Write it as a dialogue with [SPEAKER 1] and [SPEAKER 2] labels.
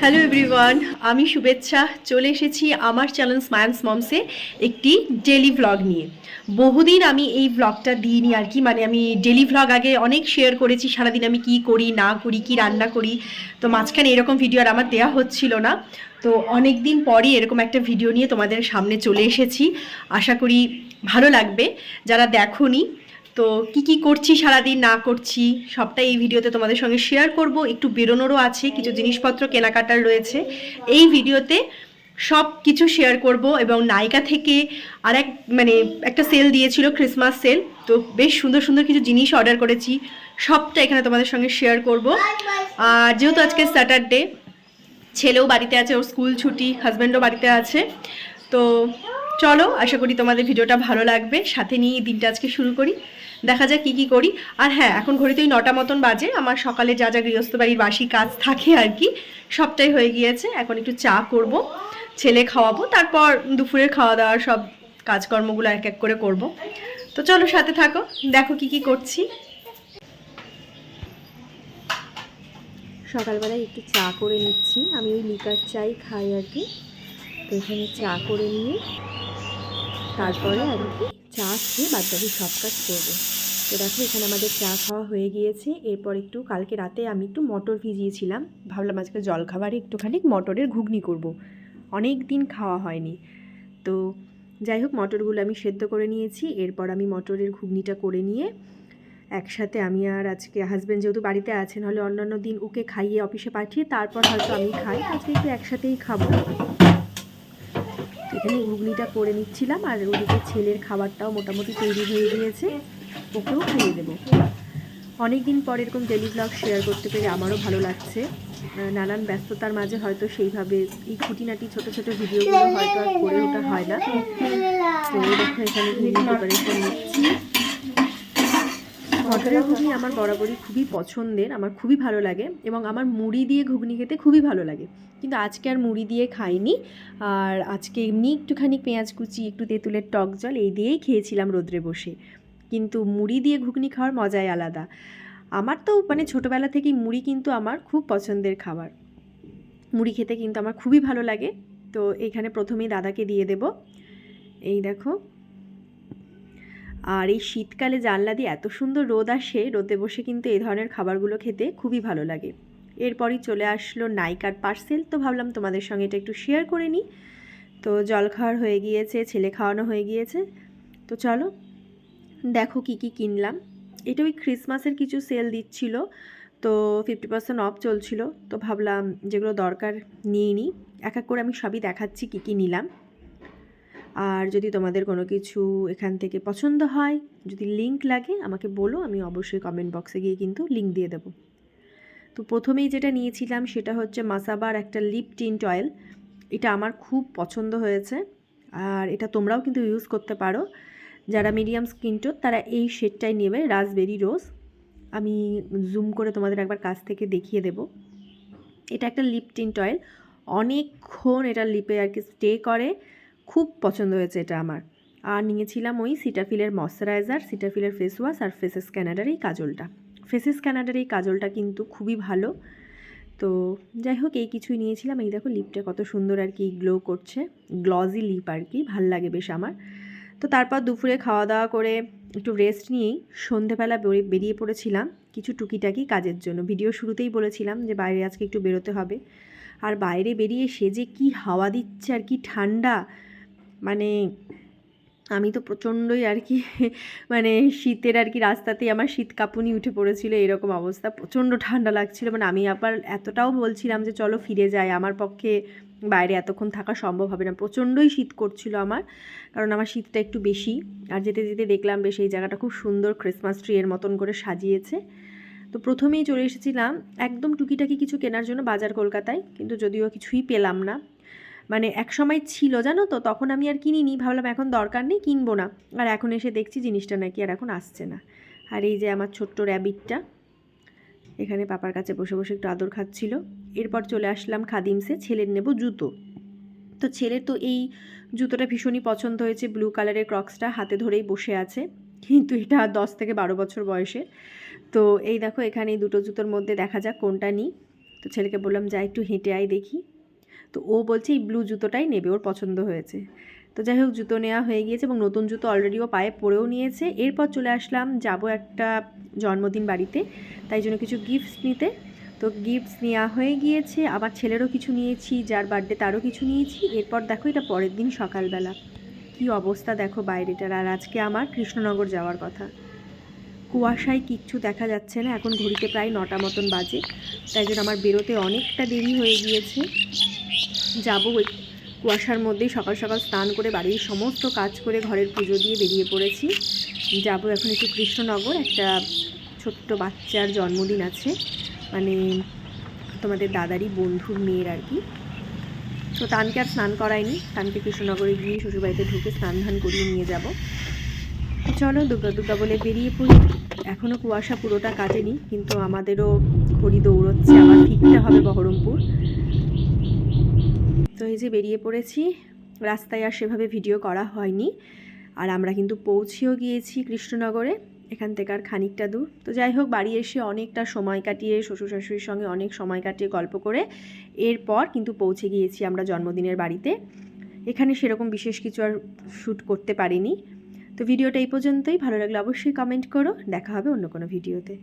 [SPEAKER 1] Hello everyone আমি শুভেচ্ছা। চলে এসেছি আমার চ্যানেল স্মায়ান্স মমসে একটি ডেলি ভ্লগ নিয়ে। বহুদিন আমি এই ভ্লগটা দিইনি আর কি। মানে আমি ডেলি ভ্লগ আগে অনেক শেয়ার করেছি, সারাদিন আমি কি করি, না করি, কি রান্না করি। তো মাঝখানে এরকম ভিডিও আর আমার দেওয়া হচ্ছিল না। তো অনেক দিন পরই এরকম একটা ভিডিও নিয়ে তোমাদের সামনে চলে এসেছি। আশা করি ভালো লাগবে। যারা দেখোনি তো কি কি করছি সারাদিন, না করছি, সবটাই এই ভিডিওতে তোমাদের সঙ্গে শেয়ার করব। একটু বেরোনোরও আছে, কিছু জিনিসপত্র কেনাকাটার রয়েছে। এই ভিডিওতে সব কিছু শেয়ার করব এবং নায়িকা থেকে আর এক মানে একটা সেল দিয়েছিল ক্রিসমাস সেল তো বেশ সুন্দর সুন্দর কিছু জিনিস অর্ডার করেছি, সবটা এখানে তোমাদের সঙ্গে শেয়ার করব। আর যেহেতু আজকে স্যাটারডে ছেলেও বাড়িতে আছে, ওর স্কুল ছুটি হাজব্যান্ডও বাড়িতে আছে, তো চলো, আশা করি তোমাদের ভিডিওটা ভালো লাগবে। সাথে নিয়ে দিনটা আজকে শুরু করি। দেখা যাক কী কী করি। আর হ্যাঁ এখন ঘড়িতেই নটা মতন বাজে। আমার সকালে যা যা গৃহস্থ বাড়ির বাসি কাজ থাকে আর কি, সবটাই হয়ে গিয়েছে। এখন একটু চা করব, ছেলে খাওয়াবো, তারপর দুপুরের খাওয়া দাওয়ার সব কাজকর্মগুলো এক এক করে করব। তো চলো, সাথে থাকো, দেখো কি কি করছি।
[SPEAKER 2] সকালবেলায় একটু চা করে নিচ্ছি। আমি ওই লিকার চাই খাই আর কি। তো এখানে চা করে নিয়ে তারপরে আর কি চা খেয়ে বাচ্চাদের সব কাজ করব। তো দেখো, এখানে আমাদের চা খাওয়া হয়ে গিয়েছে। এরপর একটু কালকে রাতে আমি একটু মটর ভিজিয়েছিলাম। ভাবলাম আজকে জলখাবারে একটুখানি মটরের ঘুগনি করব। অনেক দিন খাওয়া হয়নি। তো যাই হোক, মটরগুলো আমি সেদ্ধ করে নিয়েছি। এরপর আমি মটরের ঘুগনিটা করে নিয়ে একসাথে আমি আর আজকে হাজব্যান্ড যেহেতু বাড়িতে আছেন হলে অন্যান্য দিন ওকে খাইয়ে অফিসে পাঠিয়ে তারপর হয়তো আমি খাই। আজকে একটু একসাথেই খাব। এখানে ঘুগনিটা করে নিচ্ছিলাম আর ওদিকে ছেলের খাবারটাও মোটামুটি তৈরি হয়ে গিয়েছে। ওকেও খাইয়ে দেবো। অনেক দিন পর এরকম ডেলি ব্লগ শেয়ার করতে পেরে আমারও ভালো লাগছে। নানান ব্যস্ততার মাঝে হয়তো সেইভাবে এই খুঁটিনাটি ছোট ছোট ভিডিওগুলো হয়তো আর করে ওটা হয় না। তো এখানে মটরের ঘুগনি আমার বরাবরই খুবই পছন্দের আমার খুবই ভালো লাগে এবং আমার মুড়ি দিয়ে ঘুগনি খেতে খুবই ভালো লাগে। কিন্তু আজকে আর মুড়ি দিয়ে খাইনি। আর আজকে এমনি একটুখানি পেঁয়াজ কুচি একটু তেঁতুলের টক জল এই দিয়েই খেয়েছিলাম রোদ্রে বসে। কিন্তু মুড়ি দিয়ে ঘুগনি খাওয়ার মজাই আলাদা। আমার তো মানে ছোটোবেলা থেকেই মুড়ি কিন্তু আমার খুব পছন্দের খাবার। মুড়ি খেতে কিন্তু আমার খুবই ভালো লাগে। তো এখানে প্রথমেই দাদাকে দিয়ে দেব। এই দেখো। আর এই শীতকালে জানলা দিয়ে এত সুন্দর রোদ আসে, রোদে বসে কিন্তু এই ধরনের খাবারগুলো খেতে খুবই ভালো লাগে। এরপরই চলে আসলো নাইকার পার্সেল, তো ভাবলাম তোমাদের সঙ্গে এটা একটু শেয়ার করে নিই। তো জল খাওয়ার হয়ে গিয়েছে, ছেলে খাওয়ানো হয়ে গিয়েছে। তো চলো, দেখো কি কি কিনলাম। এটা ওই ক্রিসমাসের কিছু সেল দিচ্ছিল, তো ফিফটি পার্সেন্ট অফ চলছিল। তো ভাবলাম যেগুলো দরকার নিয়ে নিই। এক এক করে আমি সবই দেখাচ্ছি কি কি নিলাম। আর যদি তোমাদের কোনো কিছু এখান থেকে পছন্দ হয়, যদি লিংক লাগে, আমাকে বলো, আমি অবশ্যই কমেন্ট বক্সে গিয়ে কিন্তু লিংক দিয়ে দেবো। তো প্রথমেই যেটা নিয়েছিলাম, সেটা হচ্ছে মাসাবার একটা লিপ টিন্ট অয়েল এটা আমার খুব পছন্দ হয়েছে, আর এটা তোমরাও কিন্তু ইউজ করতে পারো। যারা মিডিয়াম স্কিন টোন তারা এই শেডটাই নেবে রাসবেরি রোজ আমি জুম করে তোমাদের একবার কাছ থেকে দেখিয়ে দেব। এটা একটা লিপ টিন্ট অয়েল অনেকক্ষণ এটা লিপে আর কি স্টে করে। খুব পছন্দ হয়েছে এটা আমার। আর নিয়েছিলাম ওই সিটাফিলের ময়শ্চারাইজার সিটাফিলের ফেস ওয়াশ আর ফেসেস ক্যানাডার এই কাজলটা। ফেসেস ক্যানাডার এই কাজলটা কিন্তু খুবই ভালো। তো যাই হোক, এই কিছুই নিয়েছিলাম। এই দেখো লিপটা কত সুন্দর আর কি গ্লো করছে। গ্লজি লিপ আর কি, ভালো লাগে বেশ আমার। তো তারপর দুপুরে খাওয়া দাওয়া করে একটু রেস্ট নিয়েই সন্ধেবেলা বেরিয়ে- পড়েছিলাম। কিছু টুকিটাকি কাজের জন্য। ভিডিও শুরুতেই বলেছিলাম যে বাইরে আজকে একটু বেরোতে হবে। আর বাইরে বেরিয়ে সে যে কী হাওয়া দিচ্ছে আর কি ঠান্ডা। মানে আমি তো প্রচণ্ডই আর কি মানে শীতের আর কি রাস্তাতেই আমার শীত কাঁপুনি উঠে পড়েছিল, এরকম অবস্থা। প্রচণ্ড ঠান্ডা লাগছিল মানে আমি আবার এতটাও বলছিলাম যে, চলো ফিরে যাই, আমার পক্ষে বাইরে এতক্ষণ থাকা সম্ভব হবে না। প্রচণ্ডই শীত করছিল আমার, কারণ আমার শীতটা একটু বেশি। আর যেতে যেতে দেখলাম, বেশ এই জায়গাটা খুব সুন্দর ক্রিসমাস ট্রি এর মতন করে সাজিয়েছে। তো প্রথমেই চলে এসেছিলাম একদম টুকিটাকি কিছু কেনার জন্য বাজার কলকাতায়, কিন্তু যদিও কিছুই পেলাম না। মানে এক সময় ছিল, জানো তো? তখন আমি আর কিনিনি, ভাবলাম এখন দরকার নেই, কিনবো না। আর এখন এসে দেখছি জিনিসটা নাকি আর এখন আসছে না। আর এই যে আমার ছোট্ট র্যাবিটটা, এখানে পাপার কাছে বসে বসে একটু আদর খাচ্ছিল। এরপর চলে আসলাম খাদিমসে, ছেলের নেব জুতো। তো ছেলের তো এই জুতোটা ভীষণই পছন্দ হয়েছে ব্লু কালারের ক্রক্সটা হাতে ধরেই বসে আছে। কিন্তু এটা দশ থেকে বারো বছর বয়সে তো এই দেখো, এখানে এই দুটো জুতোর মধ্যে দেখা যাক কোনটা নিই। তো ছেলেকে বললাম, যা, একটু হেঁটে আয় দেখি। তো ও বলছে, এই ব্লু জুতোটাই নেবে, ওর পছন্দ হয়েছে। তো যাই হোক, জুতো নেওয়া হয়ে গিয়েছে এবং নতুন জুতো অলরেডি ও পায়ে পরেও নিয়েছে। এরপর চলে আসলাম, যাব একটা জন্মদিন বাড়িতে, তাই জন্য কিছু গিফটস নিতে। তো গিফটস নেওয়া হয়ে গিয়েছে, আবার ছেলেরও কিছু নিয়েছি, যার বার্থডে তারও কিছু নিয়েছি। এরপর দেখো, এটা পরের দিন সকালবেলা। কি অবস্থা দেখো বাইরেটার, আর আজকে আমার কৃষ্ণনগর যাওয়ার কথা। কুয়াশায় কিচ্ছু দেখা যাচ্ছে না, এখন ঘড়িতে প্রায় নটা মতন বাজে, তাই জন্য আমার বেরোতে অনেকটা দেরি হয়ে গিয়েছে। যাব কুয়াশার মধ্যেই সকাল সকাল স্নান করে বাড়ির সমস্ত কাজ করে ঘরের পুজো দিয়ে বেরিয়ে পড়েছি। যাব এখন একটু কৃষ্ণনগর, একটা ছোট্ট বাচ্চার জন্মদিন আছে। মানে তোমাদের দাদারই বন্ধুর মেয়ের আর কি। তো তানকে আর স্নান করায়নি তানকে কৃষ্ণনগরে গিয়ে শ্বশুরবাড়িতে ঢুকে স্নান ধান করিয়ে নিয়ে যাব। চলো দুর্গা দুর্গা বলে বেরিয়ে পড়ি। এখনও কুয়াশা পুরোটা কাটেনি, কিন্তু আমাদেরও ঘড়ি দৌড়চ্ছে, আবার ফিরতে হবে বহরমপুর। তো এই যে বেরিয়ে পড়েছি, রাস্তায় আর সেভাবে ভিডিও করা হয়নি। আর আমরা কিন্তু পৌঁছেও গিয়েছি কৃষ্ণনগরে, এখান থেকে আর খানিকটা দূর। তো যাই হোক, বাড়ি এসে অনেকটা সময় কাটিয়ে শ্বশুর শাশুড়ির সঙ্গে অনেক সময় কাটিয়ে গল্প করে এরপর কিন্তু পৌঁছে গিয়েছি আমরা জন্মদিনের বাড়িতে। এখানে সেরকম বিশেষ কিছু আর শ্যুট করতে পারিনি। তো ভিডিওটা এই পর্যন্তই। ভালো লাগলে অবশ্যই কমেন্ট করো। দেখা হবে অন্য কোনো ভিডিওতে